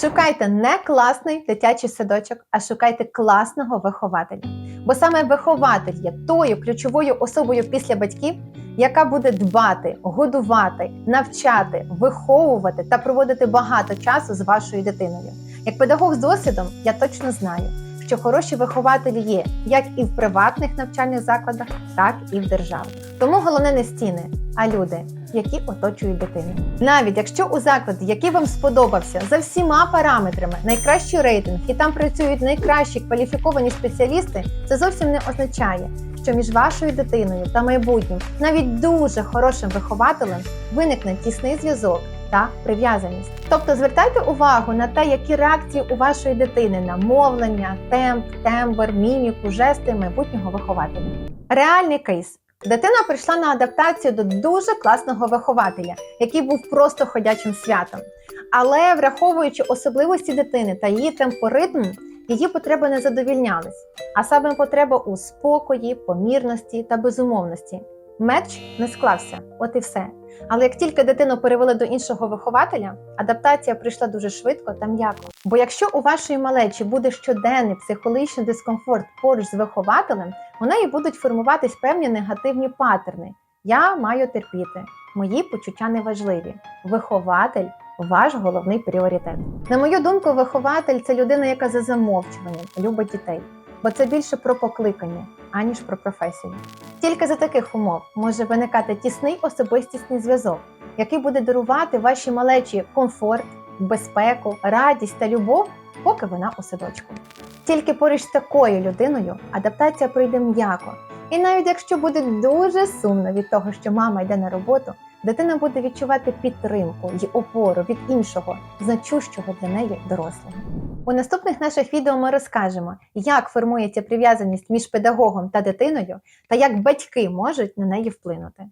Шукайте не класний дитячий садочок, а шукайте класного вихователя. Бо саме вихователь є тою ключовою особою після батьків, яка буде дбати, годувати, навчати, виховувати та проводити багато часу з вашою дитиною. Як педагог з досвідом, я точно знаю, що хороші вихователі є як і в приватних навчальних закладах, так і в державних. Тому головне не стіни, а люди, які оточують дитину. Навіть якщо у закладі, який вам сподобався, за всіма параметрами найкращий рейтинг і там працюють найкращі кваліфіковані спеціалісти, це зовсім не означає, що між вашою дитиною та майбутнім, навіть дуже хорошим вихователем, виникне тісний зв'язок та прив'язаність. Тобто звертайте увагу на те, які реакції у вашої дитини на мовлення, темп, тембр, міміку, жести майбутнього вихователя. Реальний кейс. Дитина прийшла на адаптацію до дуже класного вихователя, який був просто ходячим святом. Але враховуючи особливості дитини та її темпоритм, її потреби не задовільнялись, а саме потреба у спокої, помірності та безумовності. Меч не склався, от і все. Але як тільки дитину перевели до іншого вихователя, адаптація прийшла дуже швидко та м'яко. Бо якщо у вашої малечі буде щоденний психологічний дискомфорт поруч з вихователем, у неї будуть формуватись певні негативні паттерни. Я маю терпіти, мої почуття неважливі. Вихователь ваш головний пріоритет. На мою думку, вихователь це людина, яка за замовчуванням любить дітей, бо це більше про покликання, аніж про професію. Тільки за таких умов може виникати тісний особистісний зв'язок, який буде дарувати вашій малечі комфорт, безпеку, радість та любов, поки вона у садочку. Тільки поруч з такою людиною адаптація пройде м'яко. І навіть якщо буде дуже сумно від того, що мама йде на роботу, дитина буде відчувати підтримку й опору від іншого, значущого для неї дорослого. У наступних наших відео ми розкажемо, як формується прив'язаність між педагогом та дитиною та як батьки можуть на неї вплинути.